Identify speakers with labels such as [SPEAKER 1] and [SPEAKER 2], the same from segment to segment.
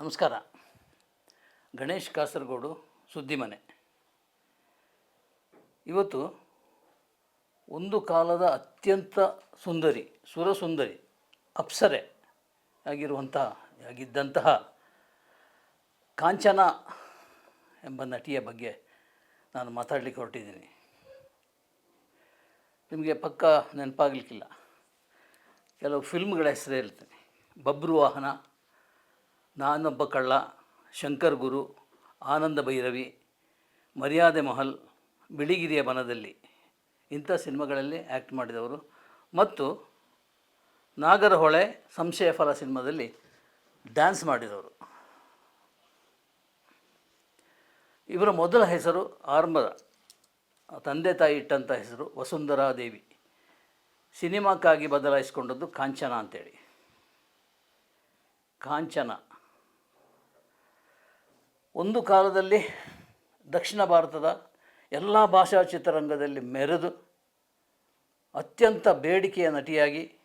[SPEAKER 1] ನಮಸ್ಕಾರ. ಗಣೇಶ್ ಕಾಸರಗೋಡು ಸುದ್ದಿಮನೆ ಇವತ್ತು ಒಂದು ಕಾಲದ ಅತ್ಯಂತ ಸುಂದರಿ, ಸುರಸುಂದರಿ, ಅಪ್ಸರೆ ಆಗಿರುವಂತಹ, ಆಗಿದ್ದಂತಹ ಕಾಂಚನ ಎಂಬ ನಟಿಯ ಬಗ್ಗೆ ನಾನು ಮಾತಾಡಲಿಕ್ಕೆ ಹೊರಟಿದ್ದೀನಿ. ನಿಮಗೆ ಪಕ್ಕ ನೆನಪಾಗಲಿಕ್ಕಿಲ್ಲ. ಕೆಲವು ಫಿಲ್ಮ್ಗಳ ಹೆಸರೇ ಇರ್ತೀನಿ ಬಬ್ರು ವಾಹನ ನಾನೊಬ್ಬ ಕಳ್ಳ, ಶಂಕರ್ ಗುರು, ಆನಂದ ಭೈರವಿ, ಮರ್ಯಾದೆ ಮಹಲ್, ಬಿಳಿಗಿರಿಯ ಬನದಲ್ಲಿ. ಇಂಥ ಸಿನಿಮಾಗಳಲ್ಲಿ ಆ್ಯಕ್ಟ್ ಮಾಡಿದವರು. ಮತ್ತು ನಾಗರಹೊಳೆ, ಸಂಶಯ ಫಲ ಸಿನಿಮಾದಲ್ಲಿ ಡ್ಯಾನ್ಸ್ ಮಾಡಿದವರು. ಇವರ ಮೊದಲ ಹೆಸರು ಆರಂಭದ ತಂದೆ ತಾಯಿ ಇಟ್ಟಂಥ ಹೆಸರು ವಸುಂಧರಾ ದೇವಿ. ಸಿನಿಮಾಕ್ಕಾಗಿ ಬದಲಾಯಿಸಿಕೊಂಡದ್ದು ಕಾಂಚನ ಅಂತೇಳಿ. ಕಾಂಚನ. ಒಂದು ಕಾಲದಲ್ಲಿ ದಕ್ಷಿಣ ಭಾರತದ ಎಲ್ಲ ಭಾಷಾ ಚಿತ್ರರಂಗದಲ್ಲಿ ಮೆರೆದು ಅತ್ಯಂತ ಬೇಡಿಕೆಯ ನಟಿಯಾಗಿ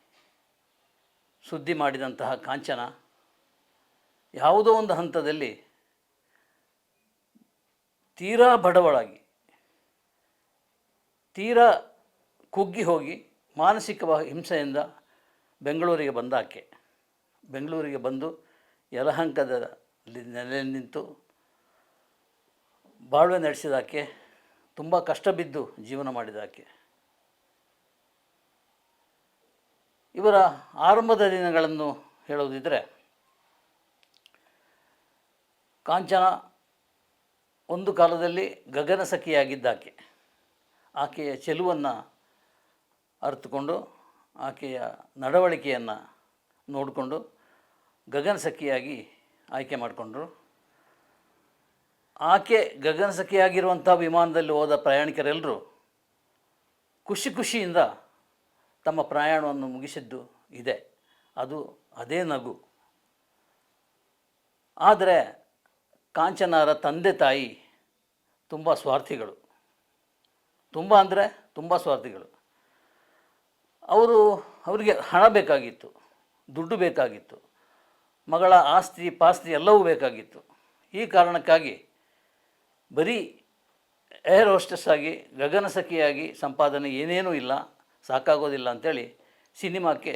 [SPEAKER 1] ಸುದ್ದಿ ಮಾಡಿದಂತಹ ಕಾಂಚನ ಯಾವುದೋ ಒಂದು ಹಂತದಲ್ಲಿ ತೀರಾ ಬಡವಳಾಗಿ, ತೀರಾ ಕುಗ್ಗಿ ಹೋಗಿ ಮಾನಸಿಕವಾಗಿ ಹಿಂಸೆಯಿಂದ ಬೆಂಗಳೂರಿಗೆ ಬಂದಾಕೆ ಬೆಂಗಳೂರಿಗೆ ಬಂದು ಯಲಹಂಕದಲ್ಲಿ ನೆಲೆ ನಿಂತು ಬಾಳ್ವೆ ನಡೆಸಿದಾಕೆ ತುಂಬ ಕಷ್ಟ ಬಿದ್ದು ಜೀವನ ಮಾಡಿದಾಕೆ. ಇವರ ಆರಂಭದ ದಿನಗಳನ್ನು ಹೇಳೋದಿದ್ದರೆ ಕಾಂಚನ ಒಂದು ಕಾಲದಲ್ಲಿ ಗಗನ ಸಖಿಯಾಗಿದ್ದಾಕೆ ಆಕೆಯ ಚೆಲುವನ್ನು ಅರ್ತುಕೊಂಡು, ಆಕೆಯ ನಡವಳಿಕೆಯನ್ನು ನೋಡಿಕೊಂಡು ಗಗನ ಸಖಿಯಾಗಿ ಆಯ್ಕೆ ಮಾಡಿಕೊಂಡ್ರು. ಆಕೆ ಗಗನಸಖಿಯಾಗಿರುವಂಥ ವಿಮಾನದಲ್ಲಿ ಹೋದ ಪ್ರಯಾಣಿಕರೆಲ್ಲರೂ ಖುಷಿ ಖುಷಿಯಿಂದ ತಮ್ಮ ಪ್ರಯಾಣವನ್ನು ಮುಗಿಸಿದ್ದು ಇದೆ. ಅದು ಅದೇ ನಗು. ಆದರೆ ಕಾಂಚನಾರ ತಂದೆ ತಾಯಿ ತುಂಬ ಸ್ವಾರ್ಥಿಗಳು. ತುಂಬ ಅಂದರೆ ತುಂಬ ಸ್ವಾರ್ಥಿಗಳು. ಅವರು ಅವರಿಗೆ ಹಣ ಬೇಕಾಗಿತ್ತು, ದುಡ್ಡು ಬೇಕಾಗಿತ್ತು, ಮಗಳ ಆಸ್ತಿ ಪಾಸ್ತಿ ಎಲ್ಲವೂ ಬೇಕಾಗಿತ್ತು. ಈ ಕಾರಣಕ್ಕಾಗಿ ಬರೀ ಏರ್ ಹೋಸ್ಟೆಸ್ ಆಗಿ ಗಗನಸಖಿಯಾಗಿ ಸಂಪಾದನೆ ಏನೇನೂ ಇಲ್ಲ, ಸಾಕಾಗೋದಿಲ್ಲ ಅಂಥೇಳಿ ಸಿನಿಮಾಕ್ಕೆ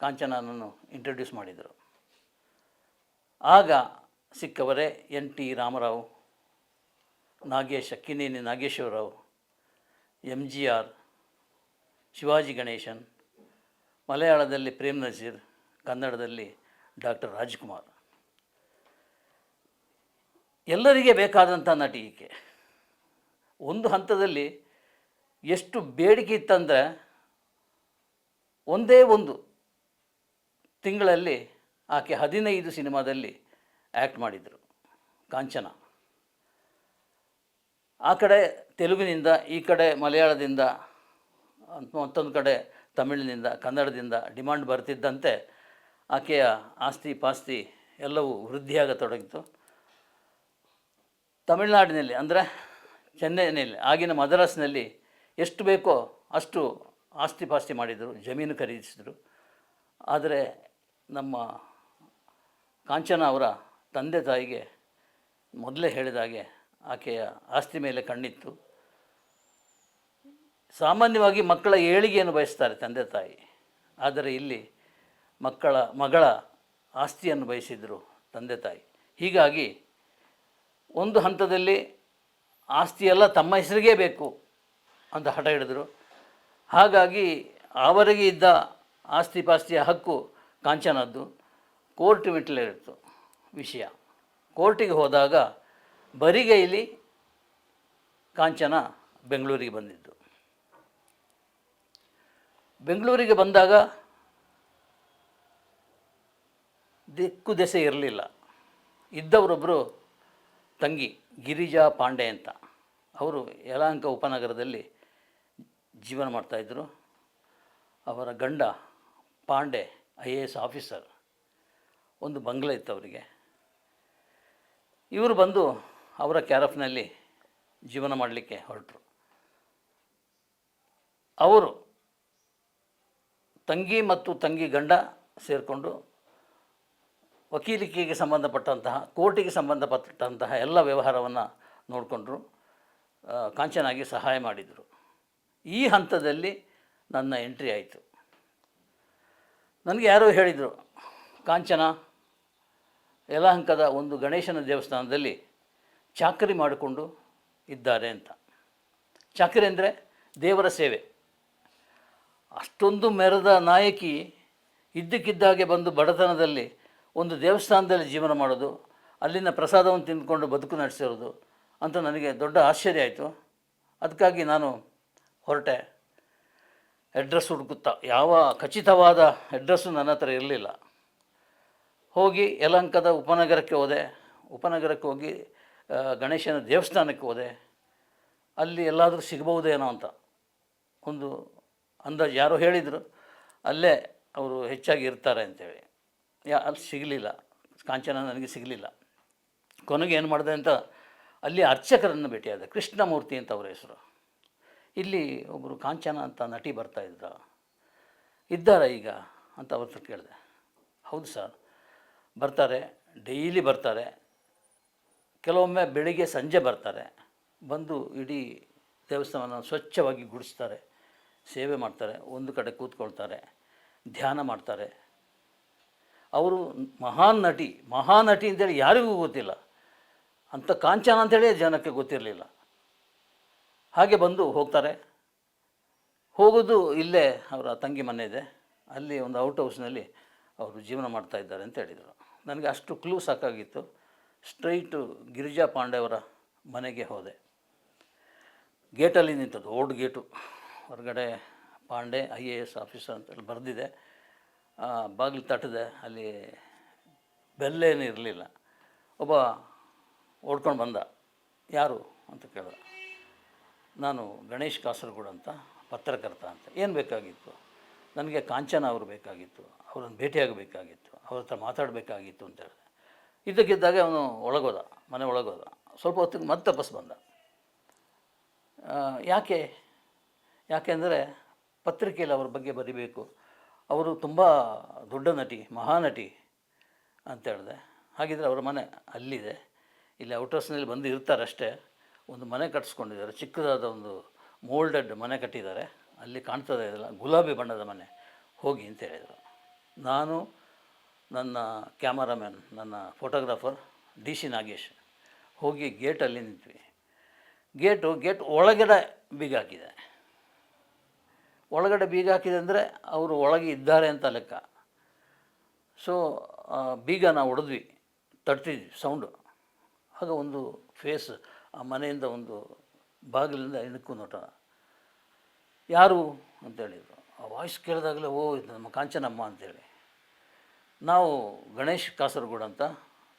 [SPEAKER 1] ಕಾಂಚನನನ್ನು ಇಂಟ್ರೊಡ್ಯೂಸ್ ಮಾಡಿದರು. ಆಗ ಸಿಕ್ಕವರೇ N T Ramarao, Nagesh Akkineni Nageswararao M G R Shivaji Ganesan, ಮಲಯಾಳದಲ್ಲಿ Prem Nazir, ಕನ್ನಡದಲ್ಲಿ ಡಾಕ್ಟರ್ ರಾಜ್ಕುಮಾರ್. ಎಲ್ಲರಿಗೆ ಬೇಕಾದಂಥ ನಟಿ ಈಕೆ ಒಂದು ಹಂತದಲ್ಲಿ ಎಷ್ಟು ಬೇಡಿಕೆ ಇತ್ತಂದರೆ ಒಂದೇ ಒಂದು ತಿಂಗಳಲ್ಲಿ ಆಕೆ ಹದಿನೈದು ಸಿನಿಮಾದಲ್ಲಿ ಆ್ಯಕ್ಟ್ ಮಾಡಿದರು, ಕಾಂಚನ. ಆ ಕಡೆ ತೆಲುಗಿನಿಂದ, ಈ ಕಡೆ ಮಲಯಾಳದಿಂದ, ಮತ್ತೊಂದು ಕಡೆ ತಮಿಳಿನಿಂದ, ಕನ್ನಡದಿಂದ ಡಿಮಾಂಡ್ ಬರ್ತಿದ್ದಂತೆ ಆಕೆಯ ಆಸ್ತಿ ಪಾಸ್ತಿ ಎಲ್ಲವೂ ವೃದ್ಧಿಯಾಗತೊಡಗಿತು ತಮಿಳುನಾಡಿನಲ್ಲಿ, ಅಂದರೆ ಚೆನ್ನೈನಲ್ಲಿ, ಆಗಿನ ಮದ್ರಾಸ್ನಲ್ಲಿ ಎಷ್ಟು ಬೇಕೋ ಅಷ್ಟು ಆಸ್ತಿ ಪಾಸ್ತಿ ಮಾಡಿದರು, ಜಮೀನು ಖರೀದಿಸಿದರು. ಆದರೆ ನಮ್ಮ ಕಾಂಚನ ಅವರ ತಂದೆ ತಾಯಿಗೆ ಮೊದಲೇ ಹೇಳಿದ ಹಾಗೆ ಆಕೆಯ ಆಸ್ತಿ ಮೇಲೆ ಕಣ್ಣಿತ್ತು. ಸಾಮಾನ್ಯವಾಗಿ ಮಕ್ಕಳ ಏಳಿಗೆಯನ್ನು ಬಯಸ್ತಾರೆ ತಂದೆ ತಾಯಿ. ಆದರೆ ಇಲ್ಲಿ ಮಕ್ಕಳ ಮಗಳ ಆಸ್ತಿಯನ್ನು ಬಯಸಿದರು ತಂದೆ ತಾಯಿ. ಹೀಗಾಗಿ ಒಂದು ಹಂತದಲ್ಲಿ ಆಸ್ತಿಯೆಲ್ಲ ತಮ್ಮ ಹೆಸರಿಗೆ ಬೇಕು ಅಂತ ಹಠ ಹಿಡಿದರು. ಹಾಗಾಗಿ ಅವರಿಗೆ ಇದ್ದ ಆಸ್ತಿ ಪಾಸ್ತಿಯ ಹಕ್ಕು ಕಾಂಚನದ್ದು. ಕೋರ್ಟ್ ಇತ್ತು ವಿಷಯ. ಕೋರ್ಟಿಗೆ ಹೋದಾಗ ಬರಿಗೈಲಿ ಕಾಂಚನ ಬೆಂಗಳೂರಿಗೆ ಬಂದಿದ್ದು. ಬೆಂಗಳೂರಿಗೆ ಬಂದಾಗ ದಿಕ್ಕು ದೆಸೆ ಇರಲಿಲ್ಲ. ಇದ್ದವರೊಬ್ಬರು ತಂಗಿ ಗಿರಿಜಾ ಪಾಂಡೆ ಅಂತ. ಅವರು ಯಲಹಂಕ ಉಪನಗರದಲ್ಲಿ ಜೀವನ ಮಾಡ್ತಾಯಿದ್ರು ಅವರ ಗಂಡ Pandey, I A S officer. ಒಂದು ಬಂಗ್ಲೆ ಇತ್ತು ಅವರಿಗೆ. ಇವರು ಬಂದು ಅವರ ಕ್ಯಾರಫ್ನಲ್ಲಿ ಜೀವನ ಮಾಡಲಿಕ್ಕೆ ಹೊರಟರು. ಅವರು ತಂಗಿ ಮತ್ತು ತಂಗಿ ಗಂಡ ಸೇರಿಕೊಂಡು ವಕೀಲಿಕೆಗೆ ಸಂಬಂಧಪಟ್ಟಂತಹ, ಕೋರ್ಟಿಗೆ ಸಂಬಂಧಪಟ್ಟಂತಹ ಎಲ್ಲ ವ್ಯವಹಾರವನ್ನು ನೋಡಿಕೊಂಡ್ರು. ಕಾಂಚನಾಗಿ ಸಹಾಯ ಮಾಡಿದರು. ಈ ಹಂತದಲ್ಲಿ ನನ್ನ ಎಂಟ್ರಿ ಆಯಿತು. ನನಗೆ ಯಾರೋ ಹೇಳಿದರು, ಕಾಂಚನ, ಯಲಹಂಕದ ಒಂದು ಗಣೇಶನ ದೇವಸ್ಥಾನದಲ್ಲಿ ಚಾಕರಿ ಮಾಡಿಕೊಂಡು ಇದ್ದಾರೆ ಅಂತ. ಚಾಕರಿ ಅಂದರೆ ದೇವರ ಸೇವೆ. ಅಷ್ಟೊಂದು ಮೆರೆದ ನಾಯಕಿ ಇದ್ದಕ್ಕಿದ್ದಾಗೆ ಬಂದು ಬಡತನದಲ್ಲಿ ಒಂದು ದೇವಸ್ಥಾನದಲ್ಲಿ ಜೀವನ ಮಾಡೋದು, ಅಲ್ಲಿನ ಪ್ರಸಾದವನ್ನು ತಿಂದ್ಕೊಂಡು ಬದುಕು ನಡೆಸಿರೋದು ಅಂತ ನನಗೆ ದೊಡ್ಡ ಆಶ್ಚರ್ಯ ಆಯಿತು. ಅದಕ್ಕಾಗಿ ನಾನು ಹೊರಟೆ. ಅಡ್ರೆಸ್ ಹುಡುಕುತ್ತಾ, ಯಾವ ಖಚಿತವಾದ ಅಡ್ರೆಸ್ಸು ನನ್ನ ಹತ್ರ ಇರಲಿಲ್ಲ. ಹೋಗಿ ಯಲಂಕದ ಉಪನಗರಕ್ಕೆ ಹೋದೆ. ಉಪನಗರಕ್ಕೆ ಹೋಗಿ ಗಣೇಶನ ದೇವಸ್ಥಾನಕ್ಕೆ ಹೋದೆ. ಅಲ್ಲಿ ಎಲ್ಲಾದರೂ ಸಿಗಬಹುದೇನೋ ಅಂತ. ಒಂದು ಅಂದಾಜು, ಯಾರೋ ಹೇಳಿದರು, ಅಲ್ಲೇ ಅವರು ಹೆಚ್ಚಾಗಿ ಇರ್ತಾರೆ ಅಂತೇಳಿ. ಯಾ, ಅಲ್ಲಿ ಸಿಗಲಿಲ್ಲ. ಕಾಂಚನ ನನಗೆ ಸಿಗಲಿಲ್ಲ. ಕೊನೆಗೆ ಏನು ಮಾಡಿದೆ ಅಂತ, ಅಲ್ಲಿ ಅರ್ಚಕರನ್ನು ಭೇಟಿಯಾದ. ಕೃಷ್ಣಮೂರ್ತಿ ಅಂತ ಅವರ ಹೆಸರು. ಇಲ್ಲಿ ಒಬ್ಬರು ಕಾಂಚನ ಅಂತ ನಟಿ ಬರ್ತಾ ಇದ್ದಾರ ಇದ್ದಾರಾ ಈಗ? ಅಂತ ಅವ್ರ ಕೇಳಿದೆ. ಹೌದು ಸರ್. ಬರ್ತಾರೆ. ಡೈಲಿ ಬರ್ತಾರೆ. ಕೆಲವೊಮ್ಮೆ ಬೆಳಿಗ್ಗೆ ಸಂಜೆ ಬರ್ತಾರೆ. ಬಂದು ಇಡೀ ದೇವಸ್ಥಾನ ಸ್ವಚ್ಛವಾಗಿ ಗುಡಿಸ್ತಾರೆ. ಸೇವೆ ಮಾಡ್ತಾರೆ. ಒಂದು ಕಡೆ ಕೂತ್ಕೊಳ್ತಾರೆ. ಧ್ಯಾನ ಮಾಡ್ತಾರೆ. ಅವರು ಮಹಾನ್ ನಟಿ ಮಹಾನ್ ನಟಿ ಅಂತೇಳಿ ಯಾರಿಗೂ ಗೊತ್ತಿಲ್ಲ. ಅಂಥ ಕಾಂಚನ ಅಂತೇಳಿ ಜನಕ್ಕೆ ಗೊತ್ತಿರಲಿಲ್ಲ. ಹಾಗೆ ಬಂದು ಹೋಗ್ತಾರೆ. ಹೋಗೋದು ಇಲ್ಲೇ ಅವರ ತಂಗಿ ಮನೆ ಇದೆ. ಅಲ್ಲಿ ಒಂದು ಔಟ್ ಹೌಸ್ನಲ್ಲಿ ಅವರು ಜೀವನ ಮಾಡ್ತಾ ಇದ್ದಾರೆ ಅಂತ ಹೇಳಿದರು. ನನಗೆ ಅಷ್ಟು ಕ್ಲೂ ಸಾಕಾಗಿತ್ತು. ಸ್ಟ್ರೈಟು ಗಿರಿಜಾ ಪಾಂಡೆ ಅವರ ಮನೆಗೆ ಹೋದೆ. ಗೇಟಲ್ಲಿ ನಿಂತದ್ದು, ಓಲ್ಡ್ ಗೇಟು. ಹೊರಗಡೆ Pandey, I A S officer ಅಂತೇಳಿ ಬರೆದಿದೆ. ಬಾಗಿಲು ತಟ್ಟದೆ, ಅಲ್ಲಿ ಬೆಲ್ಲೇನು ಇರಲಿಲ್ಲ. ಒಬ್ಬ ಓಡ್ಕೊಂಡು ಬಂದ. ಯಾರು ಅಂತ ಕೇಳಿದ. ನಾನು ಗಣೇಶ್ ಕಾಸರಗೋಡು ಅಂತ ಪತ್ರಕರ್ತ ಅಂತ. ಏನು ಬೇಕಾಗಿತ್ತು? ನನಗೆ ಕಾಂಚನ ಅವರು ಬೇಕಾಗಿತ್ತು. ಅವರನ್ನು ಭೇಟಿಯಾಗಬೇಕಾಗಿತ್ತು. ಅವ್ರ ಹತ್ರ ಮಾತಾಡಬೇಕಾಗಿತ್ತು ಅಂತ ಹೇಳಿದೆ. ಇದ್ದಕ್ಕಿದ್ದಾಗ ಅವನು ಒಳಗೋದ, ಮನೆ ಒಳಗೋದ. ಸ್ವಲ್ಪ ಹೊತ್ತಿಗೆ ಮತ್ತೆ ಬಸ್ ಬಂದ. ಯಾಕೆ? ಯಾಕೆಂದರೆ ಪತ್ರಿಕೆಯಲ್ಲಿ ಅವ್ರ ಬಗ್ಗೆ ಬರಿಬೇಕು. ಅವರು ತುಂಬ ದೊಡ್ಡ ನಟಿ ಮಹಾನಟಿ ಅಂತ ಹೇಳಿದೆ. ಹಾಗಿದ್ರೆ ಅವರ ಮನೆ ಅಲ್ಲಿದೆ. ಇಲ್ಲಿ ಔಟರ್ಸ್ನಲ್ಲಿ ಬಂದು ಇರ್ತಾರಷ್ಟೇ ಒಂದು ಮನೆ ಕಟ್ಸ್ಕೊಂಡಿದ್ದಾರೆ. ಚಿಕ್ಕದಾದ ಒಂದು ಮೋಲ್ಡೆಡ್ ಮನೆ ಕಟ್ಟಿದ್ದಾರೆ. ಅಲ್ಲಿ ಕಾಣ್ತದೆ ಇದೆಲ್ಲ. ಗುಲಾಬಿ ಬಣ್ಣದ ಮನೆ. ಹೋಗಿ ಅಂತ ಹೇಳಿದರು. ನಾನು ನನ್ನ ಕ್ಯಾಮರಾಮ್ಯಾನ್ ನನ್ನ ಫೋಟೋಗ್ರಾಫರ್ ಡಿ ಸಿ ನಾಗೇಶ್ ಹೋಗಿ ಗೇಟಲ್ಲಿ ನಿಂತ್ವಿ. ಗೇಟು, ಗೇಟ್ ಒಳಗಡೆ ಬೀಗ ಹಾಕಿದೆ. ಒಳಗಡೆ ಬೀಗ ಹಾಕಿದೆ ಅಂದರೆ ಅವರು ಒಳಗೆ ಇದ್ದಾರೆ ಅಂತ ಲೆಕ್ಕ. ಸೊ ಬೀಗ ನಾವು ಹೊಡೆದ್ವಿ ತಡ್ತಿದ್ವಿ ಸೌಂಡು ಆಗ ಒಂದು ಫೇಸ್ ಆ ಮನೆಯಿಂದ ಒಂದು ಬಾಗಿಲಿಂದ ಇದಕ್ಕೂ ನೋಟ. ಯಾರು? ಅಂತ ಹೇಳಿದರು. ಆ ವಾಯ್ಸ್ ಕೇಳಿದಾಗಲೇ, ಓ, ಇದು ನಮ್ಮ ಕಾಂಚನಮ್ಮ ಅಂತೇಳಿ ನಾವು ಗಣೇಶ್ ಕಾಸರಗೋಡು ಅಂತ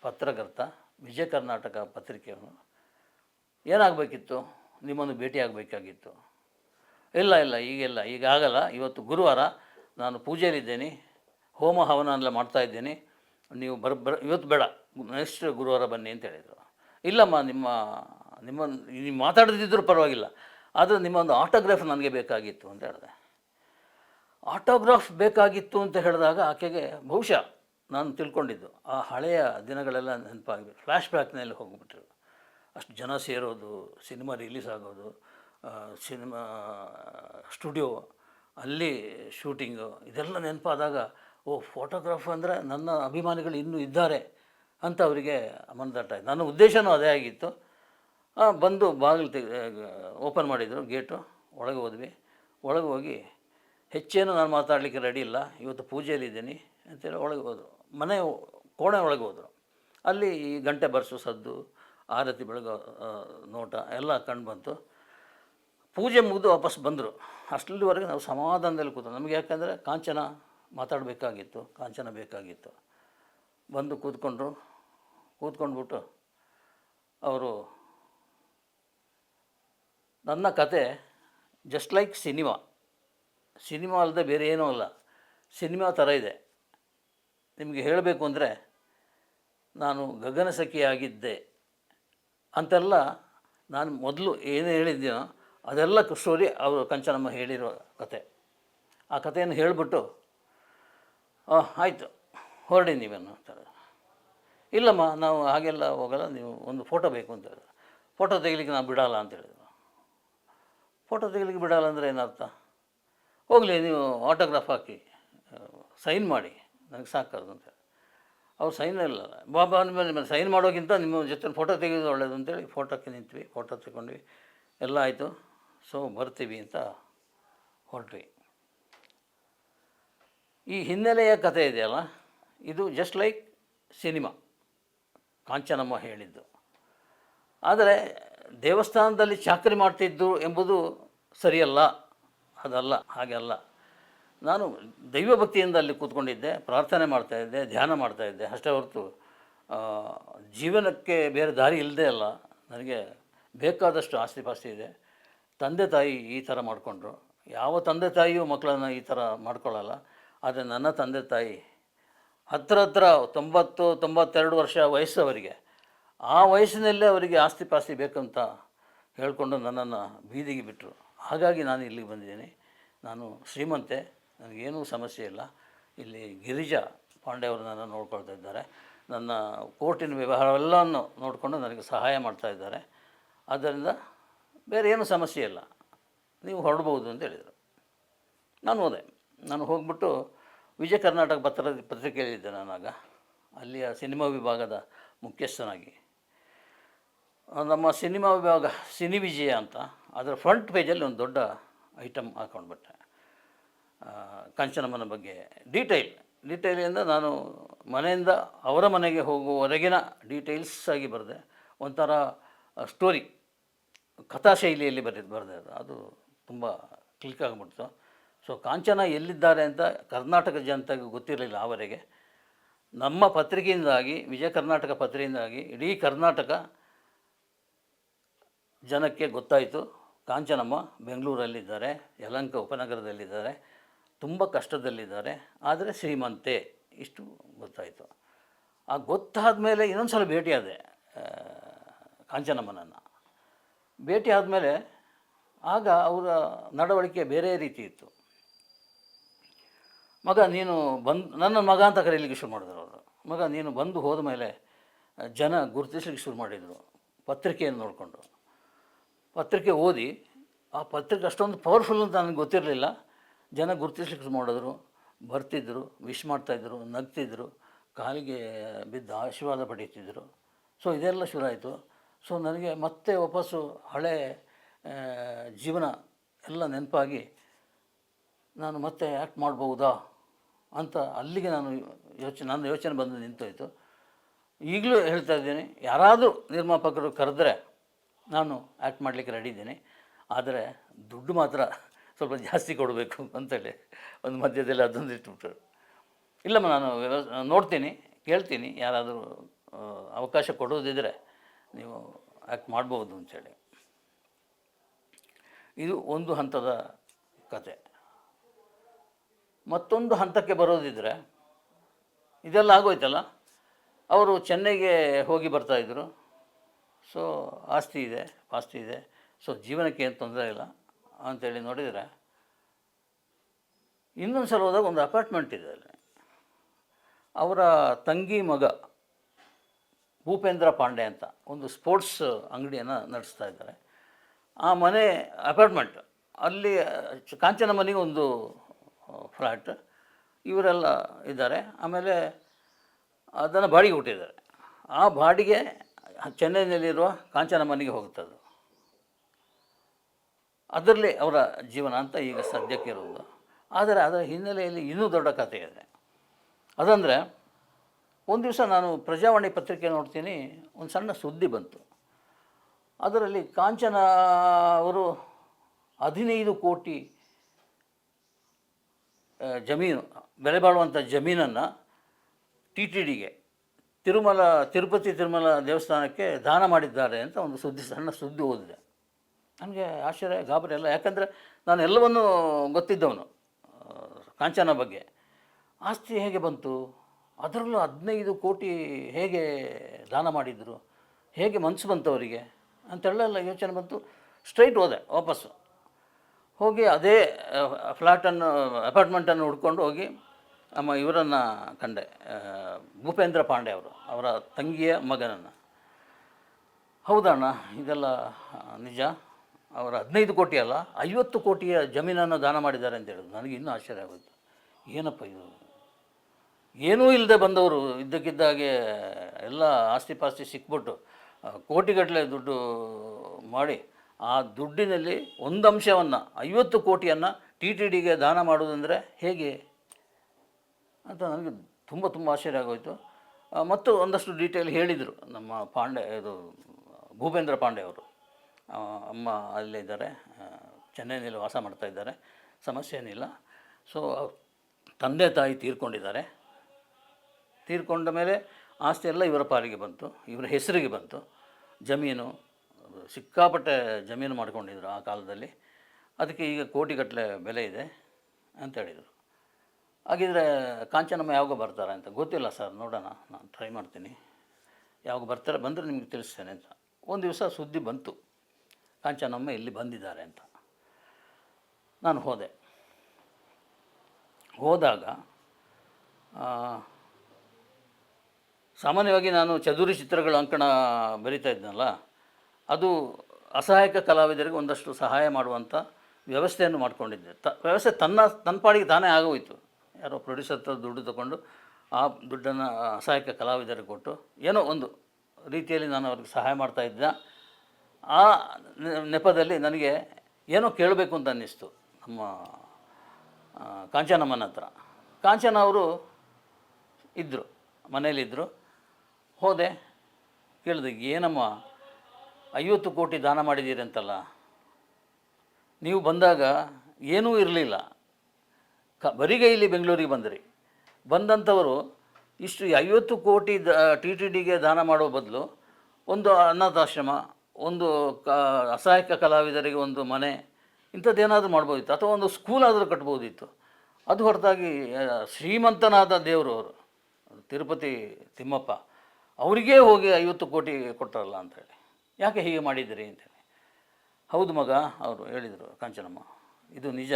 [SPEAKER 1] ಪತ್ರಕರ್ತ, ವಿಜಯ ಕರ್ನಾಟಕ ಪತ್ರಿಕೆಯವನು. ಏನಾಗಬೇಕಿತ್ತು? ನಿಮ್ಮನ್ನು ಭೇಟಿ ಆಗಬೇಕಾಗಿತ್ತು. ಇಲ್ಲ ಇಲ್ಲ, ಈಗೆಲ್ಲ. ಈಗ ಆಗಲ್ಲ. ಇವತ್ತು ಗುರುವಾರ ನಾನು ಪೂಜೆಯಲ್ಲಿದ್ದೇನೆ. ಹೋಮ ಹವನ ಎಲ್ಲ ಮಾಡ್ತಾ ಇದ್ದೇನೆ. ನೀವು ಬರ್, ಬರ, ಇವತ್ತು ಬೇಡ. ನೆಕ್ಸ್ಟ್ ಗುರುವಾರ ಬನ್ನಿ ಅಂತ ಹೇಳಿದರು. ಇಲ್ಲಮ್ಮ, ನಿಮ್ಮ ನಿಮ್ಮ, ನೀವು ಮಾತಾಡದಿದ್ದರೂ ಪರವಾಗಿಲ್ಲ. ಆದರೆ ನಿಮ್ಮ ಒಂದು ಆಟೋಗ್ರಾಫ್ ನನಗೆ ಬೇಕಾಗಿತ್ತು ಅಂತ ಹೇಳಿದೆ. ಆಟೋಗ್ರಾಫ್ ಬೇಕಾಗಿತ್ತು ಅಂತ ಹೇಳಿದಾಗ ಆಕೆಗೆ ಬಹುಶಃ ನಾನು ತಿಳ್ಕೊಂಡಿದ್ದು. ಆ ಹಳೆಯ ದಿನಗಳೆಲ್ಲ ನೆನಪಾಗಿ ಫ್ಲ್ಯಾಶ್ ಬ್ಯಾಕ್ನಲ್ಲಿ ಹೋಗ್ಬಿಟ್ರು. ಅಷ್ಟು ಜನ ಸೇರೋದು, ಸಿನಿಮಾ ರಿಲೀಸ್ ಆಗೋದು ಸಿನಿಮಾ, ಸ್ಟುಡಿಯೋ, ಅಲ್ಲಿ ಶೂಟಿಂಗು, ಇದೆಲ್ಲ ನೆನಪಾದಾಗ, ಓ, ಫೋಟೋಗ್ರಾಫ್ ಅಂದರೆ ನನ್ನ ಅಭಿಮಾನಿಗಳು ಇನ್ನೂ ಇದ್ದಾರೆ ಅಂತ ಅವರಿಗೆ ಮನದಟ್ಟ ಆಯ್ತು. ನನ್ನ ಉದ್ದೇಶನೂ ಅದೇ ಆಗಿತ್ತು. ಬಂದು ಬಾಗಿಲು ತೆಗೆ ಓಪನ್ ಮಾಡಿದರು, ಗೇಟು, ಒಳಗೆ ಹೋದ್ವಿ. ಒಳಗೆ ಹೋಗಿ, ಹೆಚ್ಚೇನು ನಾನು ಮಾತಾಡಲಿಕ್ಕೆ ರೆಡಿ ಇಲ್ಲ, ಇವತ್ತು ಪೂಜೆಯಲ್ಲಿದ್ದೀನಿ ಅಂತೇಳಿ ಒಳಗೆ ಹೋದರು. ಮನೆ, ಕೋಣೆ ಒಳಗೆ ಹೋದರು. ಅಲ್ಲಿ ಈ ಗಂಟೆ ಬರ್ಸು, ಸದ್ದು, ಆರತಿ ಬೆಳಗೋ ನೋಟ ಎಲ್ಲ ಕಂಡು ಬಂತು. ಪೂಜೆ ಮುಗಿದು ವಾಪಸ್ ಬಂದರು. ಅಷ್ಟಲ್ಲಿವರೆಗೆ ನಾವು ಸಮಾಧಾನದಲ್ಲಿ ಕೂತು ನಮಗೆ ಯಾಕಂದರೆ ಕಾಂಚನ ಮಾತಾಡಬೇಕಾಗಿತ್ತು, ಕಾಂಚನ ಬೇಕಾಗಿತ್ತು. ಬಂದು ಕೂತ್ಕೊಂಡ್ರು. ಕೂತ್ಕೊಂಡ್ಬಿಟ್ಟು ಅವರು, ನನ್ನ ಕತೆ ಜಸ್ಟ್ ಲೈಕ್ ಸಿನಿಮಾ ಸಿನಿಮಾ ಅಲ್ಲದೆ ಬೇರೆ ಏನೂ ಅಲ್ಲ. ಸಿನಿಮಾ ಥರ ಇದೆ. ನಿಮಗೆ ಹೇಳಬೇಕು ಅಂದರೆ, ನಾನು ಗಗನಸಖಿಯಾಗಿದ್ದೆ ಅಂತೆಲ್ಲ ನಾನು ಮೊದಲು ಏನು ಹೇಳಿದ್ದೀನೋ ಅದೆಲ್ಲ ಸ್ಟೋರಿ ಅವರು ಕಂಚನಮ್ಮ ಹೇಳಿರೋ ಕತೆ. ಆ ಕಥೆಯನ್ನು ಹೇಳಿಬಿಟ್ಟು ಆಯಿತು, ಹೊರಡಿ ನೀವೇನು ಅಂತಾರೆ. ಇಲ್ಲಮ್ಮ, ನಾವು ಹಾಗೆಲ್ಲ ಹೋಗಲ್ಲ, ನೀವು ಒಂದು ಫೋಟೋ ಬೇಕು ಅಂತ ಹೇಳಿದ್ರು ಫೋಟೋ ತೆಗಿಲಿಕ್ಕೆ ನಾವು ಬಿಡಲ್ಲ, ಅಂತ ಹೇಳಿದ್ರು. ಫೋಟೋ ತೆಗಿಲಿಕ್ಕೆ ಬಿಡಲ್ಲ ಅಂದರೆ ಏನರ್ಥ? ಹೋಗಲಿ, ನೀವು ಆಟೋಗ್ರಾಫ್ ಹಾಕಿ ಸೈನ್ ಮಾಡಿ ನನಗೆ ಸಾಕದು ಅಂತ ಅವ್ರು ಸೈನ್ ಇಲ್ಲ. ಬಾಬಾ ಅಂದಮೇಲೆ ಸೈನ್ ಮಾಡೋಕ್ಕಿಂತ ನಿಮ್ಮ ಜೊತೆ ಫೋಟೋ ತೆಗೆಯೋದು ಒಳ್ಳೇದು ಅಂತೇಳಿ ಫೋಟೋಕ್ಕೆ ನಿಂತ್ವಿ ಫೋಟೋ ತಗೊಂಡ್ವಿ ಎಲ್ಲ ಆಯಿತು. ಸೊ ಬರ್ತೀವಿ ಅಂತ ಹೊರಟ್ವಿ. ಈ ಹಿನ್ನೆಲೆಯ ಕಥೆ ಇದೆಯಲ್ಲ, ಇದು ಜಸ್ಟ್ ಲೈಕ್ ಸಿನಿಮಾ ಕಾಂಚನಮ್ಮ ಹೇಳಿದ್ದು. ಆದರೆ ದೇವಸ್ಥಾನದಲ್ಲಿ ಚಾಕರಿ ಮಾಡ್ತಿದ್ದು ಎಂಬುದು ಸರಿಯಲ್ಲ, ಅದಲ್ಲ ಹಾಗೆಲ್ಲ ನಾನು ದೈವಭಕ್ತಿಯಿಂದ ಅಲ್ಲಿ ಕೂತ್ಕೊಂಡಿದ್ದೆ, ಪ್ರಾರ್ಥನೆ ಮಾಡ್ತಾಯಿದ್ದೆ ಧ್ಯಾನ ಮಾಡ್ತಾಯಿದ್ದೆ ಅಷ್ಟೇ ಹೊರತು ಜೀವನಕ್ಕೆ ಬೇರೆ ದಾರಿ ಇಲ್ಲದೆ ಅಲ್ಲ, ನನಗೆ ಬೇಕಾದಷ್ಟು ಆಸ್ತಿ ಪಾಸ್ತಿ ಇದೆ. ತಂದೆ ತಾಯಿ ಈ ಥರ ಮಾಡಿಕೊಂಡ್ರು. ಯಾವ ತಂದೆ ತಾಯಿಯೂ ಮಕ್ಕಳನ್ನು ಈ ಥರ ಮಾಡ್ಕೊಳ್ಳಲ್ಲ. ಆದರೆ ನನ್ನ ತಂದೆ ತಾಯಿ ಹತ್ರ ಹತ್ರ ತೊಂಬತ್ತು, ತೊಂಬತ್ತೆರಡು ವರ್ಷ ವಯಸ್ಸವರಿಗೆ, ಆ ವಯಸ್ಸಿನಲ್ಲೇ ಅವರಿಗೆ ಆಸ್ತಿ ಪಾಸ್ತಿ ಬೇಕಂತ ಹೇಳಿಕೊಂಡು ನನ್ನನ್ನು ಬೀದಿಗೆ ಬಿಟ್ಟರು ಹಾಗಾಗಿ ನಾನು ಇಲ್ಲಿಗೆ ಬಂದಿದ್ದೀನಿ. ನಾನು ಶ್ರೀಮಂತೆ, ನನಗೇನೂ ಸಮಸ್ಯೆ ಇಲ್ಲ. ಇಲ್ಲಿ ಗಿರಿಜಾ ಪಾಂಡೆ ಅವರು ನನ್ನ ನೋಡ್ಕೊಳ್ತಾ ಇದ್ದಾರೆ. ನನ್ನ ಕೋರ್ಟಿನ ವ್ಯವಹಾರವೆಲ್ಲವನ್ನು ನೋಡಿಕೊಂಡು ನನಗೆ ಸಹಾಯ ಮಾಡ್ತಾ ಇದ್ದಾರೆ. ಆದ್ದರಿಂದ ಬೇರೆ ಏನು ಸಮಸ್ಯೆ ಇಲ್ಲ. ನೀವು ಹೊರಡ್ಬೋದು ಅಂತ ಹೇಳಿದರು. ನಾನು ಹೋದೆ. ನಾನು ಹೋಗ್ಬಿಟ್ಟು ವಿಜಯ ಕರ್ನಾಟಕ ಪತ್ರ ಪತ್ರಿಕೆಯಲ್ಲಿದ್ದೆ ನಾನಾಗ. ಅಲ್ಲಿಯ ಸಿನಿಮಾ ವಿಭಾಗದ ಮುಖ್ಯಸ್ಥನಾಗಿ. ನಮ್ಮ ಸಿನಿಮಾ ವಿಭಾಗ ಸಿನಿ ವಿಜಯ ಅಂತ, ಅದರ ಫ್ರಂಟ್ ಪೇಜಲ್ಲಿ ಒಂದು ದೊಡ್ಡ ಐಟಮ್ ಹಾಕೊಂಡ್ಬಿಟ್ಟೆ. ಕಂಚನಮ್ಮನ ಬಗ್ಗೆ ಡೀಟೈಲ್. ಡೀಟೈಲಿಂದ ನಾನು ಮನೆಯಿಂದ ಅವರ ಮನೆಗೆ ಹೋಗುವವರೆಗಿನ ಡೀಟೇಲ್ಸ್ ಆಗಿ ಬರೆದೆ. ಒಂಥರ ಸ್ಟೋರಿ. ಕಥಾಶೈಲಿಯಲ್ಲಿ ಬರೆದು ಬರೆದಿರೋದು ಅದು ತುಂಬ ಕ್ಲಿಕ್ ಆಗಿಬಿಡ್ತು. ಸೊ, ಕಾಂಚನ ಎಲ್ಲಿದ್ದಾರೆ ಅಂತ ಕರ್ನಾಟಕ ಜನತೆಗೆ ಗೊತ್ತಿರಲಿಲ್ಲ ಆವರೆಗೆ. ನಮ್ಮ ಪತ್ರಿಕೆಯಿಂದಾಗಿ, ವಿಜಯ ಕರ್ನಾಟಕ ಪತ್ರಿಕೆಯಿಂದಾಗಿ, ಇಡೀ ಕರ್ನಾಟಕ ಜನಕ್ಕೆ ಗೊತ್ತಾಯಿತು. ಕಾಂಚನಮ್ಮ ಬೆಂಗಳೂರಲ್ಲಿದ್ದಾರೆ, ಯಲಂಕ ಉಪನಗರದಲ್ಲಿದ್ದಾರೆ, ತುಂಬ ಕಷ್ಟದಲ್ಲಿದ್ದಾರೆ, ಆದರೆ ಶ್ರೀಮಂತೆ. ಇಷ್ಟು ಗೊತ್ತಾಯಿತು. ಆ ಗೊತ್ತಾದ ಮೇಲೆ ಇನ್ನೊಂದು ಸಲ ಭೇಟಿಯಾದೆ ಕಾಂಚನಮ್ಮನನ್ನು. ಭೇಟಿ ಆದಮೇಲೆ ಆಗ ಅವರ ನಡವಳಿಕೆ ಬೇರೆ ರೀತಿ ಇತ್ತು. ಮಗ ನೀನು ಬಂದು, ನನ್ನ ಮಗ ಅಂತ ಕರೀಲಿಕ್ಕೆ ಶುರು ಮಾಡಿದ್ರು ಅವರು. ಮಗ ನೀನು ಬಂದು ಹೋದ ಮೇಲೆ ಜನ ಗುರುತಿಸ್ಲಿಕ್ಕೆ ಶುರು ಮಾಡಿದರು, ಪತ್ರಿಕೆಯನ್ನು ನೋಡಿಕೊಂಡು. ಪತ್ರಿಕೆ ಓದಿ, ಆ ಪತ್ರಿಕೆ ಅಷ್ಟೊಂದು ಪವರ್ಫುಲ್ ಅಂತ ನನಗೆ ಗೊತ್ತಿರಲಿಲ್ಲ. ಜನ ಗುರುತಿಸ್ಲಿಕ್ಕೆ ಶುರು ಮಾಡಿದ್ರು ಬರ್ತಿದ್ದರು ವಿಶ್ ಮಾಡ್ತಾಯಿದ್ರು ನಗ್ತಿದ್ರು, ಕಾಲಿಗೆ ಬಿದ್ದು ಆಶೀರ್ವಾದ ಪಡೀತಿದ್ರು ಸೊ ಇದೆಲ್ಲ ಶುರು ಆಯಿತು. ಸೊ ನನಗೆ ಮತ್ತೆ ವಾಪಸ್ಸು ಹಳೆ ಜೀವನ ಎಲ್ಲ ನೆನಪಾಗಿ ನಾನು ಮತ್ತೆ ಆ್ಯಕ್ಟ್ ಮಾಡ್ಬೋದಾ ಅಂತ ಅಲ್ಲಿಗೆ ನಾನು ಯೋಚನೆ, ನನ್ನ ಯೋಚನೆ ಬಂದು ನಿಂತೋಯ್ತು. ಈಗಲೂ ಹೇಳ್ತಾ ಇದ್ದೀನಿ, ಯಾರಾದರೂ ನಿರ್ಮಾಪಕರು ಕರೆದ್ರೆ ನಾನು ಆ್ಯಕ್ಟ್ ಮಾಡಲಿಕ್ಕೆ ರೆಡಿ ಇದ್ದೀನಿ. ಆದರೆ ದುಡ್ಡು ಮಾತ್ರ ಸ್ವಲ್ಪ ಜಾಸ್ತಿ ಕೊಡಬೇಕು ಅಂತೇಳಿ ಒಂದು ಮಧ್ಯದಲ್ಲಿ ಅದೊಂದು ಇಟ್ಬಿಟ್ಟು ಇಲ್ಲಮ್ಮ, ನಾನು ನೋಡ್ತೀನಿ, ಕೇಳ್ತೀನಿ, ಯಾರಾದರೂ ಅವಕಾಶ ಕೊಡೋದಿದ್ದರೆ ನೀವು ಆ್ಯಕ್ಟ್ ಮಾಡ್ಬೋದು ಅಂಥೇಳಿ. ಇದು ಒಂದು ಹಂತದ ಕತೆ. ಮತ್ತೊಂದು ಹಂತಕ್ಕೆ ಬರೋದಿದ್ದರೆ ಇದೆಲ್ಲ ಆಗೋಯ್ತಲ್ಲ? ಅವರು ಚೆನ್ನೈಗೆ ಹೋಗಿ ಬರ್ತಾಯಿದ್ರು ಸೊ ಆಸ್ತಿ ಇದೆ ಆಸ್ತಿ ಇದೆ. ಸೊ ಜೀವನಕ್ಕೆ ಏನು ತೊಂದರೆ ಇಲ್ಲ ಅಂಥೇಳಿ ನೋಡಿದರೆ ಇನ್ನೊಂದು ಸಲ ಹೋದಾಗ ಒಂದು ಅಪಾರ್ಟ್ಮೆಂಟ್ ಇದೆ ಅಲ್ಲಿ. ಅವರ ತಂಗಿ ಮಗ ಭೂಪೇಂದ್ರ ಪಾಂಡೆ ಅಂತ ಒಂದು ಸ್ಪೋರ್ಟ್ಸ್ ಅಂಗಡಿಯನ್ನು ನಡೆಸ್ತಾ ಇದ್ದಾರೆ. ಆ ಮನೆ ಅಪಾರ್ಟ್ಮೆಂಟ್, ಅಲ್ಲಿ ಕಾಂಚನ ಮನೆಗೆ ಒಂದು ಫ್ಲ್ಯಾಟ್ ಇವರೆಲ್ಲ ಇದ್ದಾರೆ. ಆಮೇಲೆ ಅದನ್ನು ಬಾಡಿಗೆ ಹುಟ್ಟಿದ್ದಾರೆ. ಆ ಬಾಡಿಗೆ ಚೆನ್ನೈನಲ್ಲಿರುವ ಕಾಂಚನ ಮನೆಗೆ ಹೋಗುತ್ತದೆ. ಅದರಲ್ಲಿ ಅವರ ಜೀವನ ಅಂತ ಈಗ ಸದ್ಯಕ್ಕೆ ಇರುವುದು. ಆದರೆ ಅದರ ಹಿನ್ನೆಲೆಯಲ್ಲಿ ಇನ್ನೂ ದೊಡ್ಡ ಕಥೆ ಇದೆ. ಅದಂದರೆ ಒಂದು ದಿವಸ ನಾನು ಪ್ರಜಾವಾಣಿ ಪತ್ರಿಕೆ ನೋಡ್ತೀನಿ, ಒಂದು ಸಣ್ಣ ಸುದ್ದಿ ಬಂತು. ಅದರಲ್ಲಿ ಕಾಂಚನ ಅವರು ಹದಿನೈದು ಕೋಟಿ ಜಮೀನು, ಬೆಲೆ ಬಾಳುವಂಥ ಜಮೀನನ್ನು ಟಿ ಟಿ ಡಿಗೆ, ತಿರುಮಲ, ತಿರುಪತಿ ತಿರುಮಲ ದೇವಸ್ಥಾನಕ್ಕೆ ದಾನ ಮಾಡಿದ್ದಾರೆ ಅಂತ ಒಂದು ಸುದ್ದಿ, ಸಣ್ಣ ಸುದ್ದಿ ಓದಿದೆ. ನನಗೆ ಆಶ್ಚರ್ಯ, ಗಾಬರಿ ಅಲ್ಲ. ಯಾಕಂದರೆ ನಾನು ಎಲ್ಲವನ್ನೂ ಗೊತ್ತಿದ್ದವನು ಕಾಂಚನ ಬಗ್ಗೆ. ಆಸ್ತಿ ಹೇಗೆ ಬಂತು? ಅದರಲ್ಲೂ ಹದಿನೈದು ಕೋಟಿ ಹೇಗೆ ದಾನ ಮಾಡಿದರು? ಹೇಗೆ ಮನಸ್ಸು ಬಂತು ಅವರಿಗೆ ಅಂತೆಲ್ಲ ಯೋಚನೆ ಬಂತು. ಸ್ಟ್ರೈಟ್ ಹೋದೆ, ವಾಪಸ್ಸು. ಹೋಗಿ ಅದೇ ಫ್ಲ್ಯಾಟನ್ನು ಅಪಾರ್ಟ್ಮೆಂಟನ್ನು ಹುಡ್ಕೊಂಡು ಹೋಗಿ ನಮ್ಮ ಇವರನ್ನು ಕಂಡೆ. ಭೂಪೇಂದ್ರ ಪಾಂಡೆ ಅವರು, ಅವರ ತಂಗಿಯ ಮಗನನ್ನು. ಹೌದಣ್ಣ, ಇದೆಲ್ಲ ನಿಜ. ಅವರ ಹದಿನೈದು ಕೋಟಿ ಅಲ್ಲ, ಐವತ್ತು ಕೋಟಿಯ ಜಮೀನನ್ನು ದಾನ ಮಾಡಿದ್ದಾರೆ ಅಂತ ಹೇಳಿದ್ರು. ನನಗೆ ಇನ್ನೂ ಆಶ್ಚರ್ಯ ಆಗೋಯ್ತು. ಏನಪ್ಪ ಇದು? ಏನೂ ಇಲ್ಲದೆ ಬಂದವರು ಇದ್ದಕ್ಕಿದ್ದಾಗೆ ಎಲ್ಲ ಆಸ್ತಿ ಪಾಸ್ತಿ ಸಿಕ್ಬಿಟ್ಟು ಕೋಟಿಗಟ್ಟಲೆ ದುಡ್ಡು ಮಾಡಿ ಆ ದುಡ್ಡಿನಲ್ಲಿ ಒಂದು ಅಂಶವನ್ನು, ಐವತ್ತು ಕೋಟಿಯನ್ನು ಟಿ ಟಿ ಡಿಗೆ ದಾನ ಮಾಡೋದಂದರೆ ಹೇಗೆ? ಅಂತ ನನಗೆ ತುಂಬ ತುಂಬ ಆಶ್ಚರ್ಯ ಆಗೋಯಿತು. ಮತ್ತು ಒಂದಷ್ಟು ಡೀಟೇಲ್ ಹೇಳಿದರು ನಮ್ಮ ಪಾಂಡೆ, ಇದು ಭೂಪೇಂದ್ರ ಪಾಂಡೆ ಅವರು. ಅಮ್ಮ ಅಲ್ಲೇ ಇದ್ದಾರೆ. ಚೆನ್ನೈನಲ್ಲಿ ವಾಸ ಮಾಡ್ತಾ ಇದ್ದಾರೆ. ಸಮಸ್ಯೆ ಏನಿಲ್ಲ ಸೊ ತಂದೆ ತಾಯಿ ತೀರ್ಕೊಂಡಿದ್ದಾರೆ. ತೀರ್ಕೊಂಡ ಮೇಲೆ ಆಸ್ತಿ ಎಲ್ಲ ಇವರ ಪಾಲಿಗೆ ಬಂತು, ಇವರ ಹೆಸರಿಗೆ ಬಂತು. ಜಮೀನು, ಸಿಕ್ಕಾಪಟ್ಟೆ ಜಮೀನು ಮಾಡ್ಕೊಂಡಿದ್ರು ಆ ಕಾಲದಲ್ಲಿ. ಅದಕ್ಕೆ ಈಗ ಕೋಟಿಗಟ್ಟಲೆ ಬೆಲೆ ಇದೆ ಅಂತ ಹೇಳಿದರು. ಹಾಗಿದ್ರೆ ಕಾಂಚನಮ್ಮ ಯಾವಾಗ ಬರ್ತಾರೆ ಅಂತ ಗೊತ್ತಿಲ್ಲ ಸರ್, ನೋಡೋಣ, ನಾನು ಟ್ರೈ ಮಾಡ್ತೀನಿ. ಯಾವಾಗ ಬರ್ತಾರೆ ಬಂದರೆ ನಿಮಗೆ ತಿಳಿಸ್ತೇನೆ ಅಂತ. ಒಂದು ದಿವಸ ಸುದ್ದಿ ಬಂತು, ಕಾಂಚನಮ್ಮ ಇಲ್ಲಿ ಬಂದಿದ್ದಾರೆ ಅಂತ. ನಾನು ಹೋದೆ. ಹೋದಾಗ ಸಾಮಾನ್ಯವಾಗಿ ನಾನು ಚದುರಿ ಚಿತ್ರಗಳ ಅಂಕಣ ಬರಿತಾ ಇದ್ನಲ್ಲ, ಅದು ಅಸಹಾಯಕ ಕಲಾವಿದರಿಗೆ ಒಂದಷ್ಟು ಸಹಾಯ ಮಾಡುವಂಥ ವ್ಯವಸ್ಥೆಯನ್ನು ಮಾಡಿಕೊಂಡಿದ್ದೆ. ತ, ವ್ಯವಸ್ಥೆ ತನ್ನ ತನ್ನ ಪಾಡಿಗೆ ತಾನೇ ಆಗೋಯಿತು. ಯಾರೋ ಪ್ರೊಡ್ಯೂಸರ್ ಹತ್ರ ದುಡ್ಡು ತಗೊಂಡು ಆ ದುಡ್ಡನ್ನು ಅಸಹಾಯಕ ಕಲಾವಿದರಿಗೆ ಕೊಟ್ಟು ಏನೋ ಒಂದು ರೀತಿಯಲ್ಲಿ ನಾನು ಅವ್ರಿಗೆ ಸಹಾಯ ಮಾಡ್ತಾ ಇದ್ದೆ. ಆ ನೆಪದಲ್ಲಿ ನನಗೆ ಏನೋ ಕೇಳಬೇಕು ಅಂತ ಅನ್ನಿಸ್ತು ನಮ್ಮ ಕಾಂಚನಮ್ಮನ ಹತ್ರ. ಕಾಂಚನ ಅವರು ಇದ್ದರು ಮನೇಲಿದ್ದರು ಹೋದೆ, ಕೇಳಿದೆ, ಏನಮ್ಮ, ಐವತ್ತು ಕೋಟಿ ದಾನ ಮಾಡಿದ್ದೀರಿ ಅಂತಲ್ಲ. ನೀವು ಬಂದಾಗ ಏನೂ ಇರಲಿಲ್ಲ. ಕ ಬರಿಗೈಲಿ ಬೆಂಗಳೂರಿಗೆ ಬಂದಿರಿ. ಬಂದಂಥವರು ಇಷ್ಟು ಐವತ್ತು ಕೋಟಿ ದ, ಟಿ ಟಿ ಡಿಗೆ ದಾನ ಮಾಡೋ ಬದಲು ಒಂದು ಅನಾಥಾಶ್ರಮ, ಒಂದು ಕ, ಅಸಹಾಯಕ ಕಲಾವಿದರಿಗೆ ಒಂದು ಮನೆ, ಇಂಥದ್ದೇನಾದರೂ ಮಾಡ್ಬೋದಿತ್ತು, ಅಥವಾ ಒಂದು ಸ್ಕೂಲ್ ಆದರೂ ಕಟ್ಬೋದಿತ್ತು. ಅದು ಹೊರತಾಗಿ ಶ್ರೀಮಂತನಾದ ದೇವರು ಅವರು ತಿರುಪತಿ ತಿಮ್ಮಪ್ಪ ಅವರಿಗೇ ಹೋಗಿ ಐವತ್ತು ಕೋಟಿ ಕೊಟ್ಟರಲ್ಲ ಅಂತೇಳಿ ಯಾಕೆ ಹೀಗೆ ಮಾಡಿದ್ದೀರಿ ಅಂತೇಳಿ ಹೌದು ಮಗ, ಅವರು ಹೇಳಿದರು ಕಾಂಚನಮ್ಮ, ಇದು ನಿಜ.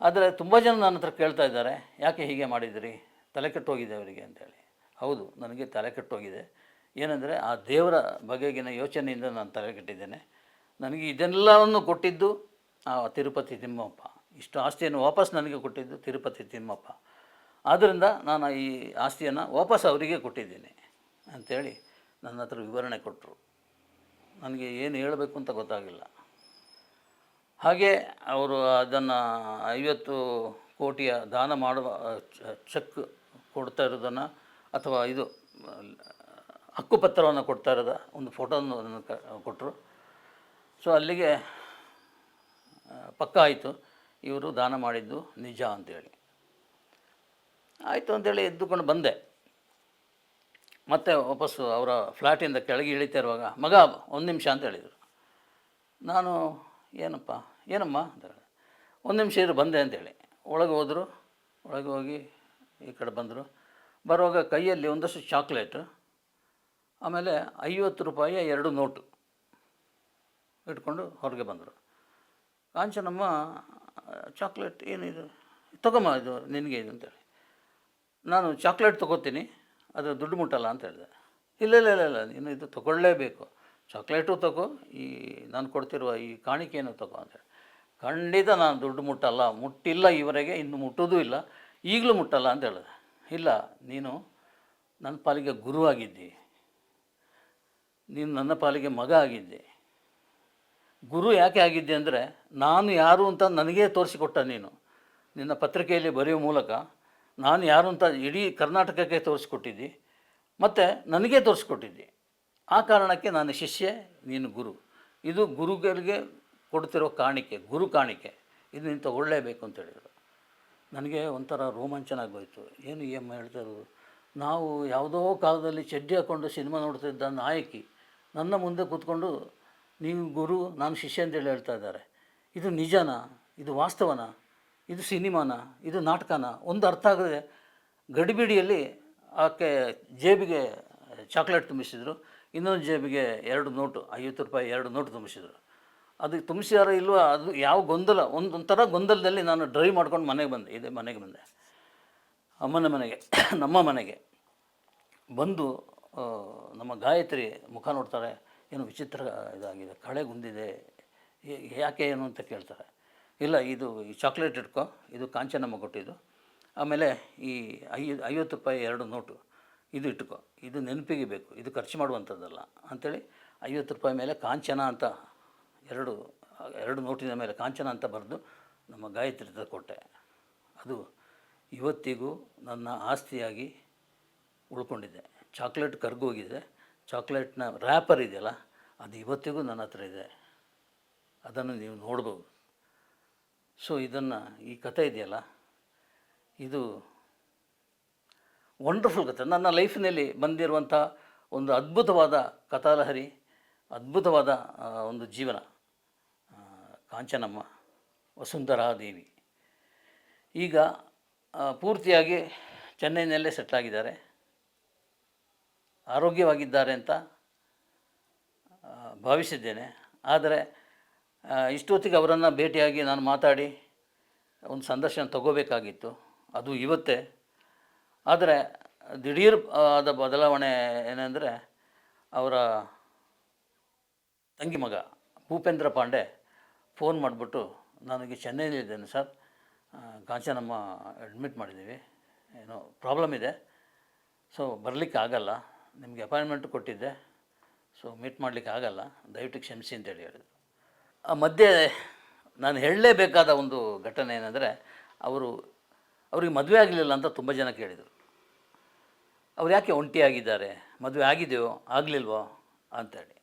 [SPEAKER 1] ಆದರೆ ತುಂಬ ಜನ ನನ್ನ ಹತ್ರ ಕೇಳ್ತಾ ಇದ್ದಾರೆ, ಯಾಕೆ ಹೀಗೆ ಮಾಡಿದ್ದೀರಿ? ತಲೆ ಕೆಟ್ಟೋಗಿದೆ ಅವರಿಗೆ ಅಂತೇಳಿ ಹೌದು, ನನಗೆ ತಲೆ ಕೆಟ್ಟೋಗಿದೆ. ಏನಂದರೆ ಆ ದೇವರ ಬಗೆಗಿನ ಯೋಚನೆಯಿಂದ ನಾನು ತಲೆ ಕೆಟ್ಟಿದ್ದೇನೆ. ನನಗೆ ಇದೆಲ್ಲವನ್ನು ಕೊಟ್ಟಿದ್ದು ಆ ತಿರುಪತಿ ತಿಮ್ಮಪ್ಪ. ಇಷ್ಟು ಆಸ್ತಿಯನ್ನು ವಾಪಸ್ ನನಗೆ ಕೊಟ್ಟಿದ್ದು ತಿರುಪತಿ ತಿಮ್ಮಪ್ಪ. ಆದ್ದರಿಂದ ನಾನು ಈ ಆಸ್ತಿಯನ್ನು ವಾಪಸ್ ಅವರಿಗೆ ಕೊಟ್ಟಿದ್ದೀನಿ. ಅಂಥೇಳಿ ನನ್ನ ಹತ್ರ ವಿವರಣೆ ಕೊಟ್ಟರು. ನನಗೆ ಏನು ಹೇಳಬೇಕು ಅಂತ ಗೊತ್ತಾಗಿಲ್ಲ. ಹಾಗೆ ಅವರು ಅದನ್ನು ಐವತ್ತು ಕೋಟಿಯ ದಾನ ಮಾಡುವ ಚೆಕ್ ಕೊಡ್ತಾ ಇರೋದನ್ನು ಅಥವಾ ಇದು ಹಕ್ಕುಪತ್ರವನ್ನು ಕೊಡ್ತಾ ಇರೋದ ಒಂದು ಫೋಟೋವನ್ನು ಅದನ್ನು ಕೊಟ್ಟರು ಸೊ ಅಲ್ಲಿಗೆ ಪಕ್ಕ ಆಯಿತು. ಇವರು ದಾನ ಮಾಡಿದ್ದು ನಿಜ ಅಂತೇಳಿ. ಆಯಿತು ಅಂತೇಳಿ ಎದ್ದುಕೊಂಡು ಬಂದೆ. ಮತ್ತೆ ವಾಪಸ್ಸು ಅವರ ಫ್ಲ್ಯಾಟಿಂದ ಕೆಳಗೆ ಇಳಿತಾ ಇರುವಾಗ, ಮಗ, ಒಂದು ನಿಮಿಷ ಅಂತ ಹೇಳಿದರು. ನಾನು, ಏನಪ್ಪ, ಏನಮ್ಮ ಅಂತ ಒಂದು ನಿಮಿಷ ಇರು, ಬಂದೆ ಅಂತೇಳಿ ಒಳಗೆ ಹೋದರು, ಒಳಗೆ ಹೋಗಿ ಈ ಕಡೆ ಬಂದರು. ಬರುವಾಗ ಕೈಯಲ್ಲಿ ಒಂದಷ್ಟು ಚಾಕ್ಲೇಟು, ಆಮೇಲೆ ಐವತ್ತು ರೂಪಾಯಿಯ ಎರಡು ನೋಟು ಇಟ್ಕೊಂಡು ಹೊರಗೆ ಬಂದರು. ಕಾಂಚನಮ್ಮ, ಚಾಕ್ಲೇಟ್ ಏನಿದು? ತಗೊಮ್ಮ ಇದು, ನಿನಗೆ ಇದು ಅಂತೇಳಿ ನಾನು ಚಾಕ್ಲೇಟ್ ತೊಗೋತೀನಿ. ಅದು ದುಡ್ಡು ಮುಟ್ಟಲ್ಲ ಅಂತ ಹೇಳಿದೆ. ಇಲ್ಲ ಇಲ್ಲ ಇಲ್ಲ ಇಲ್ಲ ನೀನು ಇದು ತೊಗೊಳ್ಳೇಬೇಕು. ಚಾಕ್ಲೇಟು ತಗೋ, ಈ ನಾನು ಕೊಡ್ತಿರುವ ಈ ಕಾಣಿಕೆಯನ್ನು ತಗೋ ಅಂತೇಳಿ ಖಂಡಿತ ನಾನು ದುಡ್ಡು ಮುಟ್ಟಲ್ಲ. ಮುಟ್ಟಿಲ್ಲ ಇವರೆಗೆ ಇನ್ನು ಮುಟ್ಟೋದೂ ಇಲ್ಲ. ಈಗಲೂ ಮುಟ್ಟಲ್ಲ ಅಂತ ಹೇಳಿದೆ. ಇಲ್ಲ, ನೀನು ನನ್ನ ಪಾಲಿಗೆ ಗುರು ಆಗಿದ್ದಿ. ನೀನು ನನ್ನ ಪಾಲಿಗೆ ಮಗ ಆಗಿದ್ದೆ. ಗುರು ಯಾಕೆ ಆಗಿದ್ದೆ ಅಂದರೆ, ನಾನು ಯಾರು ಅಂತ ನನಗೇ ತೋರಿಸಿಕೊಟ್ಟ ನೀನು. ನಿನ್ನ ಪತ್ರಿಕೆಯಲ್ಲಿ ಬರೆಯುವ ಮೂಲಕ ನಾನು ಯಾರು ಅಂತ ಇಡೀ ಕರ್ನಾಟಕಕ್ಕೆ ತೋರಿಸ್ಕೊಟ್ಟಿದ್ದಿ, ಮತ್ತು ನನಗೆ ತೋರಿಸ್ಕೊಟ್ಟಿದ್ದಿ. ಆ ಕಾರಣಕ್ಕೆ ನಾನು ಶಿಷ್ಯ, ನೀನು ಗುರು. ಇದು ಗುರುಗಳಿಗೆ ಕೊಡ್ತಿರೋ ಕಾಣಿಕೆ, ಗುರು ಕಾಣಿಕೆ. ಇದು ನೀನು ತಗೊಳ್ಳೇಬೇಕು ಅಂತ ಹೇಳಿದರು. ನನಗೆ ಒಂಥರ ರೋಮಾಂಚನ ಆಗೋಯ್ತು ಏನು ಈ ಅಮ್ಮ ನಾವು ಯಾವುದೋ ಕಾಲದಲ್ಲಿ ಚಡ್ಡಿ ಹಾಕ್ಕೊಂಡು ಸಿನಿಮಾ ನೋಡ್ತಿದ್ದ ನಾಯಕಿ, ನನ್ನ ಮುಂದೆ ಕೂತ್ಕೊಂಡು ನೀವು ಗುರು, ನಾನು ಶಿಷ್ಯ ಅಂತೇಳಿ ಹೇಳ್ತಾ ಇದ್ದಾರೆ. ಇದು ನಿಜನಾ? ಇದು ವಾಸ್ತವನ? ಇದು ಸಿನಿಮಾನ, ಇದು ನಾಟಕನ, ಒಂದು ಅರ್ಥ ಆಗದೆ ಗಡಿಬಿಡಿಯಲ್ಲಿ ಆಕೆ ಜೇಬಿಗೆ ಚಾಕ್ಲೇಟ್ ತುಂಬಿಸಿದರು, ಇನ್ನೊಂದು ಜೇಬಿಗೆ ಎರಡು ನೋಟು, ಐವತ್ತು ರೂಪಾಯಿ ಎರಡು ನೋಟು ತುಂಬಿಸಿದರು. ಅದು ತುಂಬಿಸ್ಯಾರ ಇಲ್ವಾ, ಅದು ಯಾವ ಗೊಂದಲ, ಒಂದು, ಒಂಥರ ಗೊಂದಲದಲ್ಲಿ ನಾನು ಡ್ರೈವ್ ಮಾಡ್ಕೊಂಡು ಮನೆಗೆ ಬಂದೆ, ಇದೇ ಮನೆಗೆ ಬಂದೆ. ಅಮ್ಮನ ಮನೆಗೆ, ನಮ್ಮ ಮನೆಗೆ ಬಂದು ನಮ್ಮ ಗಾಯತ್ರಿ ಮುಖ ನೋಡ್ತಾರೆ, ಏನು ವಿಚಿತ್ರ ಇದಾಗಿದೆ, ಕಳೆ ಗುಂದಿದೆ ಯಾಕೆ ಏನು ಅಂತ ಕೇಳ್ತಾರೆ. ಇಲ್ಲ, ಇದು ಈ ಚಾಕ್ಲೇಟ್ ಇಟ್ಕೊ ಇದು ಕಾಂಚನಮ್ಮ ಕೊಟ್ಟಿದ್ದು. ಆಮೇಲೆ ಈ ಐ, ಐವತ್ತು ರೂಪಾಯಿ ಎರಡು ನೋಟು, ಇದು ಇಟ್ಕೊ, ಇದು ನೆನಪಿಗೆ ಬೇಕು, ಇದು ಖರ್ಚು ಮಾಡುವಂಥದ್ದಲ್ಲ ಅಂಥೇಳಿ ಐವತ್ತು ರೂಪಾಯಿ ಮೇಲೆ ಕಾಂಚನ ಅಂತ ಎರಡು ಎರಡು ನೋಟಿನ ಮೇಲೆ ಕಾಂಚನ ಅಂತ ಬರೆದು ನಮ್ಮ ಗಾಯತ್ರಿ ಕೊಟ್ಟೆ. ಅದು ಇವತ್ತಿಗೂ ನನ್ನ ಆಸ್ತಿಯಾಗಿ ಉಳ್ಕೊಂಡಿದೆ. ಚಾಕ್ಲೇಟ್ ಕರ್ಗೋಗಿದೆ. ಚಾಕ್ಲೇಟ್ನ ರ್ಯಾಪರ್ ಇದೆಯಲ್ಲ, ಅದು ಇವತ್ತಿಗೂ ನನ್ನ ಹತ್ರ ಇದೆ. ಅದನ್ನು ನೀವು ನೋಡ್ಬೋದು. ಸೊ ಇದನ್ನು ಈ ಕಥೆ ಇದೆಯಲ್ಲ? ಇದು ವಂಡರ್ಫುಲ್ ಕಥೆ. ನನ್ನ ಲೈಫ್ನಲ್ಲಿ ಬಂದಿರುವಂಥ ಒಂದು ಅದ್ಭುತವಾದ ಕಥಾಲಹರಿ, ಅದ್ಭುತವಾದ ಒಂದು ಜೀವನ ಕಾಂಚನಮ್ಮ ವಸುಂಧರಾ ದೇವಿ ಈಗ ಪೂರ್ತಿಯಾಗಿ ಚೆನ್ನೈನಲ್ಲೇ ಸೆಟ್ಲಾಗಿದ್ದಾರೆ ಆರೋಗ್ಯವಾಗಿದ್ದಾರೆ ಅಂತ ಭಾವಿಸಿದ್ದೇನೆ. ಆದರೆ ಇಷ್ಟೊತ್ತಿಗೆ ಅವರನ್ನು ಭೇಟಿಯಾಗಿ ನಾನು ಮಾತಾಡಿ ಒಂದು ಸಂದರ್ಶನ ತಗೋಬೇಕಾಗಿತ್ತು. ಅದು ಇವತ್ತೇ. ಆದರೆ ದಿಢೀರ್ ಆದ ಬದಲಾವಣೆ ಏನೆಂದರೆ ಅವರ ತಂಗಿ ಮಗ ಭೂಪೇಂದ್ರ ಪಾಂಡೆ ಫೋನ್ ಮಾಡಿಬಿಟ್ಟು ನನಗೆ ಚೆನ್ನೈನಲ್ಲಿದ್ದೇನೆ ಸರ್. ಕಾಂಚನಮ್ಮ ಅಡ್ಮಿಟ್ ಮಾಡಿದ್ದೀವಿ. ಏನೋ ಪ್ರಾಬ್ಲಮ್ ಇದೆ. ಸೊ ಬರಲಿಕ್ಕೆ ಆಗಲ್ಲ. ನಿಮಗೆ ಅಪಾಯಿಂಟ್ಮೆಂಟ್ ಕೊಟ್ಟಿದ್ದೆ. ಸೊ ಮೀಟ್ ಮಾಡಲಿಕ್ಕೆ ಆಗಲ್ಲ. ದಯವಿಟ್ಟು ಕ್ಷಮಿಸಿ ಅಂತೇಳಿ ಹೇಳಿದರು ಮಧ್ಯೆ ನಾನು ಹೇಳಲೇಬೇಕಾದ ಒಂದು ಘಟನೆ ಏನಂದರೆ, ಅವರು, ಅವ್ರಿಗೆ ಮದುವೆ ಆಗಲಿಲ್ಲ ಅಂತ ತುಂಬ ಜನ ಕೇಳಿದರು. ಅವ್ರು ಯಾಕೆ ಒಂಟಿಯಾಗಿದ್ದಾರೆ ಮದುವೆ ಆಗಿದೆಯೋ? ಆಗಲಿಲ್ವೋ? ಅಂತೇಳಿ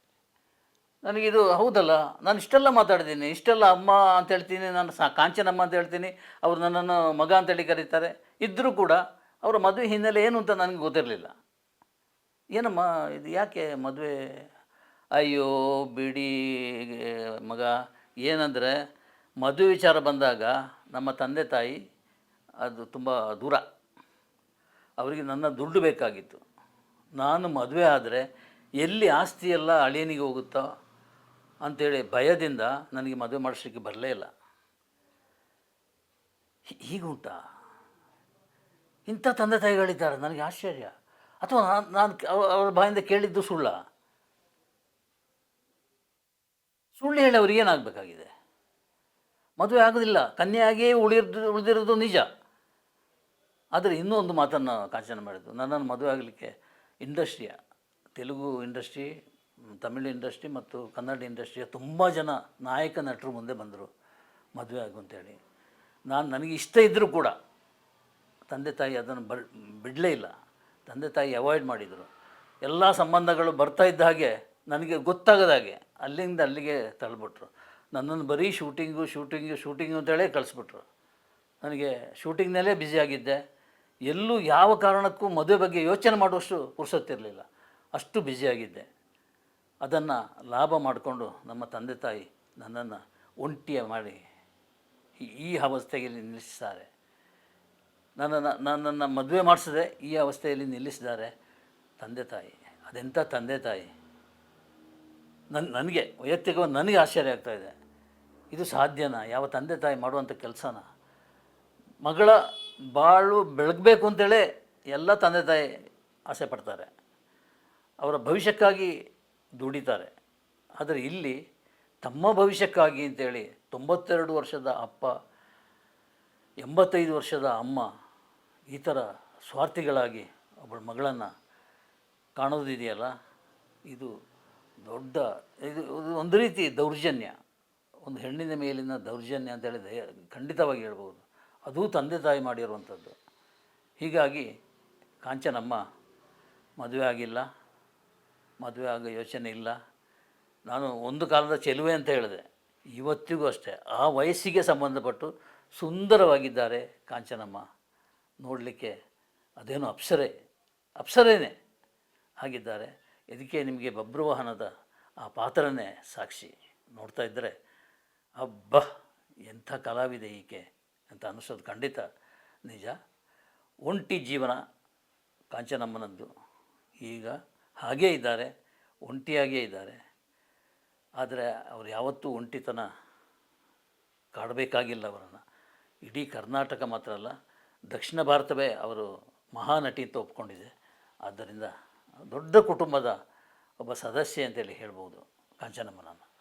[SPEAKER 1] ನನಗಿದು ಹೌದಲ್ಲ, ನಾನು ಇಷ್ಟೆಲ್ಲ ಮಾತಾಡಿದ್ದೀನಿ, ಇಷ್ಟೆಲ್ಲ ಅಮ್ಮ ಅಂತ ಹೇಳ್ತೀನಿ ನಾನು ಸಾ, ಕಾಂಚನಮ್ಮ ಅಂತ ಹೇಳ್ತೀನಿ, ಅವರು ನನ್ನನ್ನು ಮಗ ಅಂತೇಳಿ ಕರೀತಾರೆ. ಇದ್ದರೂ ಕೂಡ ಅವರ ಮದುವೆ ಹಿನ್ನೆಲೆ ಏನು ಅಂತ ನನಗೆ ಗೊತ್ತಿರಲಿಲ್ಲ. ಏನಮ್ಮ, ಇದು ಯಾಕೆ ಮದುವೆ ಅಯ್ಯೋ ಬಿಡಿ ಮಗ. ಏನಂದರೆ ಮದುವೆ ವಿಚಾರ ಬಂದಾಗ ನಮ್ಮ ತಂದೆ ತಾಯಿ ಅದು ತುಂಬ ದೂರ. ಅವರಿಗೆ ನನ್ನ ದುಡ್ಡು ಬೇಕಾಗಿತ್ತು. ನಾನು ಮದುವೆ ಆದರೆ ಎಲ್ಲಿ ಆಸ್ತಿ ಎಲ್ಲ ಅಳಿಯನಿಗೆ ಹೋಗುತ್ತೋ ಅಂಥೇಳಿ ಭಯದಿಂದ ನನಗೆ ಮದುವೆ ಮಾಡಿಸ್ಲಿಕ್ಕೆ ಬರಲೇ ಇಲ್ಲ. ಹೀಗೆ ಹೀಗುಂಟಾ. ಇಂಥ ತಂದೆ ತಾಯಿಗಳಿದ್ದಾರೆ, ನನಗೆ ಆಶ್ಚರ್ಯ. ಅಥವಾ ನಾನು ನಾನು ಅವರ ಬಾಯಿಂದ ಕೇಳಿದ್ದು ಸುಳ್ಳ. ಸುಳ್ಳು ಹೇಳಿ ಅವ್ರಿಗೆ ಏನಾಗಬೇಕಾಗಿದೆ? ಮದುವೆ ಆಗೋದಿಲ್ಲ ಕನ್ಯೆಯಾಗಿಯೇ ಉಳಿದು ಉಳಿದಿರೋದು ನಿಜ. ಆದರೆ ಇನ್ನೂ ಒಂದು ಮಾತನ್ನು ಕಾಂಚನ ಮಾಡಿದ್ದು, ನನ್ನನ್ನು ಮದುವೆ ಆಗಲಿಕ್ಕೆ ಇಂಡಸ್ಟ್ರಿಯ, ತೆಲುಗು ಇಂಡಸ್ಟ್ರಿ, ತಮಿಳು ಇಂಡಸ್ಟ್ರಿ ಮತ್ತು ಕನ್ನಡ ಇಂಡಸ್ಟ್ರಿಯ ತುಂಬ ಜನ ನಾಯಕ ನಟರು ಮುಂದೆ ಬಂದರು ಮದುವೆ ಆಗು ಅಂತೇಳಿ ನಾನು ನನಗೆ ಇಷ್ಟ ಇದ್ದರೂ ಕೂಡ ತಂದೆ ತಾಯಿ ಅದನ್ನು ಬಿಡಲೇ ಇಲ್ಲ. ತಂದೆ ತಾಯಿ ಅವಾಯ್ಡ್ ಮಾಡಿದರು. ಎಲ್ಲ ಸಂಬಂಧಗಳು ಬರ್ತಾ ಇದ್ದ ಹಾಗೆ ನನಗೆ ಗೊತ್ತಾಗದ ಹಾಗೆ ಅಲ್ಲಿಂದ ಅಲ್ಲಿಗೆ ತಳ್ಳಿಬಿಟ್ರು ನನ್ನನ್ನು ಬರೀ ಶೂಟಿಂಗು ಶೂಟಿಂಗು ಶೂಟಿಂಗು ಅಂತೇಳೇ ಕಳಿಸ್ಬಿಟ್ರು. ನನಗೆ ಶೂಟಿಂಗ್ನಲ್ಲೇ ಬ್ಯುಸಿಯಾಗಿದ್ದೆ ಎಲ್ಲೂ ಯಾವ ಕಾರಣಕ್ಕೂ ಮದುವೆ ಬಗ್ಗೆ ಯೋಚನೆ ಮಾಡುವಷ್ಟು ಪುರುಸತ್ತಿರಲಿಲ್ಲ ಅಷ್ಟು ಬ್ಯುಸಿಯಾಗಿದ್ದೆ ಅದನ್ನು ಲಾಭ ಮಾಡಿಕೊಂಡು ನಮ್ಮ ತಂದೆ ತಾಯಿ ನನ್ನನ್ನು ಒಂಟಿಯ ಮಾಡಿ ಈ- ಅವಸ್ಥೆಯಲ್ಲಿ ನಿಲ್ಲಿಸಿದ್ದಾರೆ ನನ್ನನ್ನು ನನ್ನನ್ನು ಮದುವೆ ಮಾಡಿಸದೆ ಈ ಅವಸ್ಥೆಯಲ್ಲಿ ನಿಲ್ಲಿಸಿದ್ದಾರೆ ತಂದೆ ತಾಯಿ. ಅದೆಂಥ ತಂದೆ ತಾಯಿ? ನನ್ನ ನನಗೆ, ವೈಯಕ್ತಿಕವಾಗಿ ನನಗೆ ಆಶ್ಚರ್ಯ ಆಗ್ತಾ ಇದೆ. ಇದು ಸಾಧ್ಯನಾ? ಯಾವ ತಂದೆ ತಾಯಿ ಮಾಡುವಂಥ ಕೆಲಸನ? ಮಗಳ ಬಾಳು ಬೆಳಗಬೇಕು ಅಂತೇಳಿ ಎಲ್ಲ ತಂದೆ ತಾಯಿ ಆಸೆ ಪಡ್ತಾರೆ. ಅವರ ಭವಿಷ್ಯಕ್ಕಾಗಿ ದುಡಿತಾರೆ. ಆದರೆ ಇಲ್ಲಿ ತಮ್ಮ ಭವಿಷ್ಯಕ್ಕಾಗಿ ಅಂತೇಳಿ ತೊಂಬತ್ತೆರಡು ವರ್ಷದ ಅಪ್ಪ, ಎಂಬತ್ತೈದು ವರ್ಷದ ಅಮ್ಮ ಈ ಥರ ಸ್ವಾರ್ಥಿಗಳಾಗಿ ಒಬ್ಬಳ ಮಗಳನ್ನು ಕಾಣೋದಿದೆಯಲ್ಲ? ಇದು ದೊಡ್ಡ, ಇದು ಒಂದು ರೀತಿ ದೌರ್ಜನ್ಯ. ಒಂದು ಹೆಣ್ಣಿನ ಮೇಲಿನ ದೌರ್ಜನ್ಯ ಅಂತ ಹೇಳಿದ್ರೆ ಖಂಡಿತವಾಗಿ ಹೇಳ್ಬೋದು. ಅದೂ ತಂದೆ ತಾಯಿ ಮಾಡಿರುವಂಥದ್ದು. ಹೀಗಾಗಿ ಕಾಂಚನಮ್ಮ ಮದುವೆ ಆಗಿಲ್ಲ, ಮದುವೆ ಆಗೋ ಯೋಚನೆ ಇಲ್ಲ. ನಾನು ಒಂದು ಕಾಲದ ಚೆಲುವೆ ಅಂತ ಹೇಳಿದೆ. ಇವತ್ತಿಗೂ ಅಷ್ಟೇ. ಆ ವಯಸ್ಸಿಗೆ ಸಂಬಂಧಪಟ್ಟು ಸುಂದರವಾಗಿದ್ದಾರೆ ಕಾಂಚನಮ್ಮ. ನೋಡಲಿಕ್ಕೆ ಅದೇನು ಅಪ್ಸರೆ, ಅಪ್ಸರೇನೆ ಆಗಿದ್ದಾರೆ. ಇದಕ್ಕೆ ನಿಮಗೆ ಬಬ್ರುವಾಹನದ ಆ ಪಾತ್ರನೇ ಸಾಕ್ಷಿ. ನೋಡ್ತಾ ಇದ್ದರೆ, ಅಬ್ಬ, ಎಂಥ ಕಲಾವಿದೆ ಈಕೆ ಅಂತ ಅನ್ನಿಸೋದು ಖಂಡಿತ ನಿಜ. ಒಂಟಿ ಜೀವನ ಕಾಂಚನಮ್ಮನದ್ದು. ಈಗ ಹಾಗೇ ಇದ್ದಾರೆ, ಒಂಟಿಯಾಗೇ ಇದ್ದಾರೆ. ಆದರೆ ಅವರು ಯಾವತ್ತೂ ಒಂಟಿತನ ಕಾಡಬೇಕಾಗಿಲ್ಲ ಅವರನ್ನು. ಇಡೀ ಕರ್ನಾಟಕ ಮಾತ್ರ ಅಲ್ಲ, ದಕ್ಷಿಣ ಭಾರತವೇ ಅವರು ಮಹಾನಟಿ ಅಂತ ಒಪ್ಕೊಂಡಿದೆ ಆದ್ದರಿಂದ ದೊಡ್ಡ ಕುಟುಂಬದ ಒಬ್ಬ ಸದಸ್ಯೆ ಅಂತೇಳಿ ಹೇಳ್ಬೋದು ಕಾಂಚನಮ್ಮನನ್ನು.